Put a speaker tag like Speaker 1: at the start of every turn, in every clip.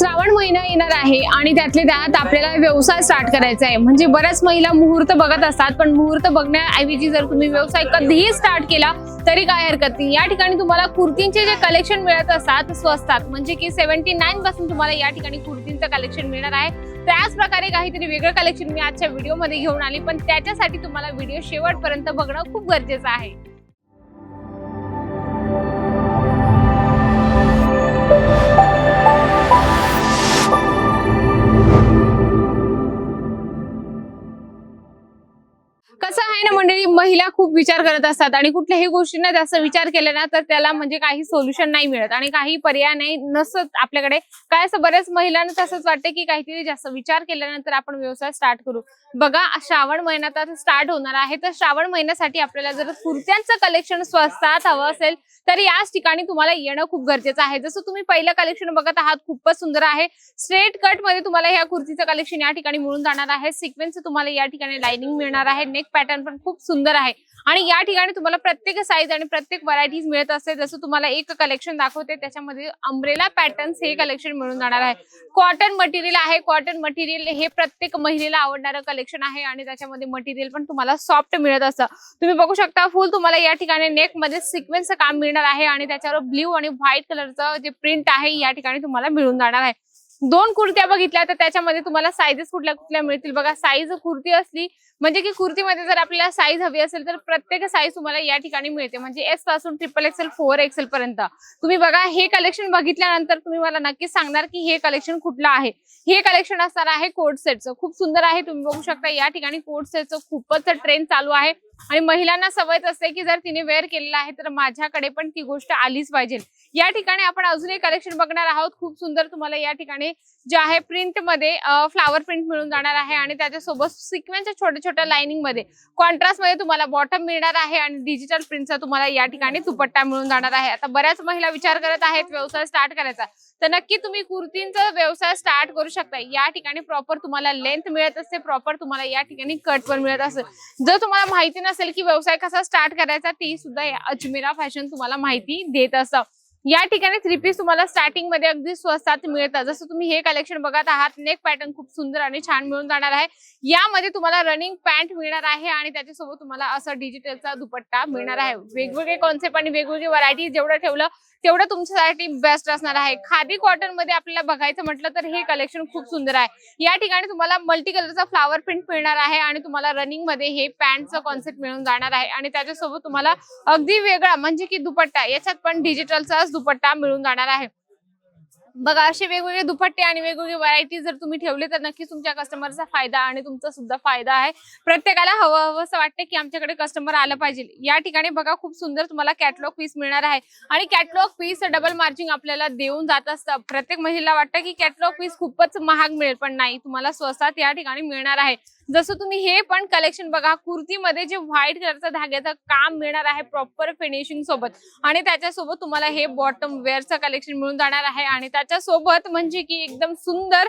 Speaker 1: श्रावण महिना येणार आहे आणि त्यातले त्यात आपल्याला व्यवसाय स्टार्ट करायचा आहे. म्हणजे बऱ्याच महिला मुहूर्त बघत असतात पण मुहूर्त बघण्याऐवजी जर तुम्ही व्यवसाय कधीही स्टार्ट केला तरी काय हरकत नाही. या ठिकाणी तुम्हाला कुर्तींचे जे कलेक्शन मिळत असतात स्वस्तात म्हणजे की सेव्हन्टी नाईन पासून तुम्हाला या ठिकाणी कुर्तींचं कलेक्शन मिळणार आहे. त्याच प्रकारे काहीतरी वेगळं कलेक्शन मी आजच्या व्हिडिओमध्ये घेऊन आली पण त्याच्यासाठी तुम्हाला व्हिडिओ शेवटपर्यंत बघणं खूप गरजेचं आहे. कसं आहे ना मंडळी महिला खूप विचार करत असतात आणि कुठल्याही गोष्टींना जास्त विचार केला ना तर त्याला म्हणजे काही सोल्युशन नाही मिळत आणि काही पर्याय नाही नसत आपल्याकडे. काय असं बऱ्याच महिलांना तसंच वाटतं की काहीतरी जास्त विचार केल्यानंतर आपण व्यवसाय स्टार्ट करू. बघा श्रावण महिन्यात आता स्टार्ट होणार आहे तर श्रावण महिन्यासाठी आपल्याला जर कुर्त्यांचं कलेक्शन स्वस्तात हवं असेल तर याच ठिकाणी तुम्हाला येणं खूप गरजेचं आहे. जसं तुम्ही पहिलं कलेक्शन बघत आहात खूपच सुंदर आहे. स्ट्रेट कटमध्ये तुम्हाला ह्या कुर्तीचं कलेक्शन या ठिकाणी मिळून जाणार आहे. सिक्वेन्स तुम्हाला या ठिकाणी लाइनिंग मिळणार आहे. नेक पॅटर्न पण खूप सुंदर आहे. आणि या ठिकाणी तुम्हाला प्रत्येक साईज आणि प्रत्येक व्हरायटीज मिळत असते. जसं तुम्हाला एक कलेक्शन दाखवते त्याच्यामध्ये अम्ब्रेला पॅटर्न्स हे कलेक्शन मिळून जाणार आहे. कॉटन मटेरियल आहे. कॉटन मटेरियल हे प्रत्येक महिलेला आवडणारं कलेक्शन आहे आणि त्याच्यामध्ये मटेरियल पण तुम्हाला सॉफ्ट मिळत असतं. तुम्ही बघू शकता फुल तुम्हाला या ठिकाणी नेकमध्ये सिक्वेन्सचं काम मिळणार आहे आणि त्याच्यावर ब्ल्यू आणि व्हाईट कलरचं जे प्रिंट आहे या ठिकाणी तुम्हाला मिळून जाणार आहे. दोन कुर्त्या बघितल्या तर त्याच्यामध्ये तुम्हाला साईजेस कुठल्या कुठल्या मिळतील? बघा साईज कुर्ती असली म्हणजे की कुर्तीमध्ये जर आपल्याला साईज हवी असेल तर प्रत्येक साईज तुम्हाला या ठिकाणी मिळते. म्हणजे एसपासून ट्रिपल एक्सेल फोर एक्सेल पर्यंत. तुम्ही बघा हे कलेक्शन बघितल्यानंतर तुम्ही मला नक्कीच सांगणार की हे कलेक्शन कुठलं आहे. हे कलेक्शन असणार आहे कोट सेटचं खूप सुंदर आहे. तुम्ही बघू शकता या ठिकाणी कोट सेटचं खूपच ट्रेंड चालू आहे. आणि महिलांना सवयच असते की जर तिने वेअर केलेला आहे तर माझ्याकडे पण ती गोष्ट आलीच पाहिजे. या ठिकाणी आपण अजून एक कलेक्शन बघणार आहोत. खूप सुंदर तुम्हाला या ठिकाणी जे आहे प्रिंटमध्ये फ्लावर प्रिंट मिळून जाणार आहे आणि त्याच्यासोबत सिक्वेन्सच्या छोट्या छोट्या लाइनिंगमध्ये कॉन्ट्रास्टमध्ये तुम्हाला बॉटम मिळणार आहे आणि डिजिटल प्रिंटचा तुम्हाला या ठिकाणी दुपट्टा मिळून जाणार आहे. आता बऱ्याच महिला विचार करत आहेत व्यवसाय स्टार्ट करायचा. तर नक्की तुम्ही कुर्तींचा व्यवसाय स्टार्ट करू शकता. या ठिकाणी प्रॉपर तुम्हाला लेंथ मिळत असते प्रॉपर तुम्हाला या ठिकाणी कट पण मिळत असेल जर तुम्हाला माहिती नसेल की व्यवसाय कसा स्टार्ट करायचा ती सुद्धा अजमेरा फॅशन तुम्हाला माहिती देत असतं. या ठिकाणी थ्री पीस तुम्हाला स्टार्टिंगमध्ये अगदी स्वस्तात मिळतात. जसं तुम्ही हे कलेक्शन बघत आहात नेक पॅटर्न खूप सुंदर आणि छान मिळून जाणार आहे. यामध्ये तुम्हाला रनिंग पॅन्ट मिळणार आहे आणि त्याच्यासोबत तुम्हाला असं डिजिटलचा दुपट्टा मिळणार आहे. वेगवेगळे कॉन्सेप्ट आणि वेगवेगळे व्हरायटी जेवढं ठेवलं तेवढं तुमच्यासाठी बेस्ट असणार आहे. खादी कॉटनमध्ये आपल्याला बघायचं म्हटलं तर हे कलेक्शन खूप सुंदर आहे. या ठिकाणी तुम्हाला मल्टी कलरचा फ्लावर प्रिंट मिळणार आहे आणि तुम्हाला रनिंगमध्ये हे पॅन्टचं कॉन्सेप्ट मिळून जाणार आहे. आणि त्याच्यासोबत तुम्हाला अगदी वेगळा म्हणजे की दुपट्टा याच्यात पण डिजिटलचाच दुपट्टा मिळून जाणार आहे. बघा असे वेगवेगळे दुपट्टे आणि वेगवेगळे व्हरायटी जर तुम्ही ठेवले तर नक्कीच तुमच्या कस्टमरचा फायदा आणि तुमचा सुद्धा फायदा आहे. प्रत्येकाला हवं हवं असं वाटतं की आमच्याकडे कस्टमर आलं पाहिजे. या ठिकाणी बघा खूप सुंदर तुम्हाला कॅटलॉग पीस मिळणार आहे. आणि कॅटलॉग पीस डबल मार्जिंग आपल्याला देऊन जात असतं. प्रत्येक महिलेला वाटतं की कॅटलॉग पीस खूपच महाग मिळेल पण नाही. तुम्हाला स्वस्तात या ठिकाणी मिळणार आहे. जसं तुम्ही हे पण कलेक्शन बघा कुर्तीमध्ये जे व्हाईट कलरचं धाग्याचं काम मिळणार आहे प्रॉपर फिनिशिंग सोबत. आणि त्याच्यासोबत तुम्हाला हे बॉटम वेअरचं कलेक्शन मिळून जाणार आहे. आणि त्याच्यासोबत म्हणजे की एकदम सुंदर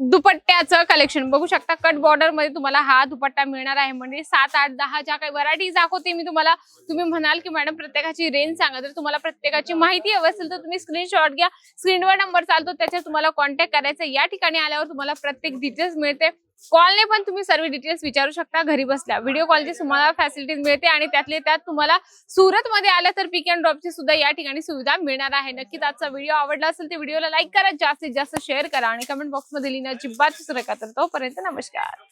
Speaker 1: दुपट्ट्याचं कलेक्शन बघू शकता कट बॉर्डरमध्ये तुम्हाला हा दुपट्टा मिळणार आहे. म्हणजे सात आठ दहा ज्या काही व्हरायटीज दाखवते मी तुम्हाला तुम्ही म्हणाल की मॅडम प्रत्येकाची रेंज सांगा. जर तुम्हाला प्रत्येकाची माहिती हवी असेल तर तुम्ही स्क्रीनशॉट घ्या. स्क्रीनवर नंबर चालतो त्याच्यावर तुम्हाला कॉन्टॅक्ट करायचा. या ठिकाणी आल्यावर तुम्हाला प्रत्येक डिटेल्स मिळते. कॉलने पण तुम्ही सर्व डिटेल्स विचारू शकता घरी बसल्या. व्हिडिओ कॉलची तुम्हाला फॅसिलिटीज मिळते आणि त्यातले त्यात तुम्हाला सुरत मध्ये आलं तर पिक अँड ड्रॉपची सुद्धा या ठिकाणी सुविधा मिळणार आहे. नक्कीच आजचा व्हिडिओ आवडला असेल तर व्हिडिओला लाईक करा जास्तीत जास्त शेअर करा आणि कमेंट बॉक्समध्ये लिहिण्याची बात विसरू नका. तर तोपर्यंत नमस्कार.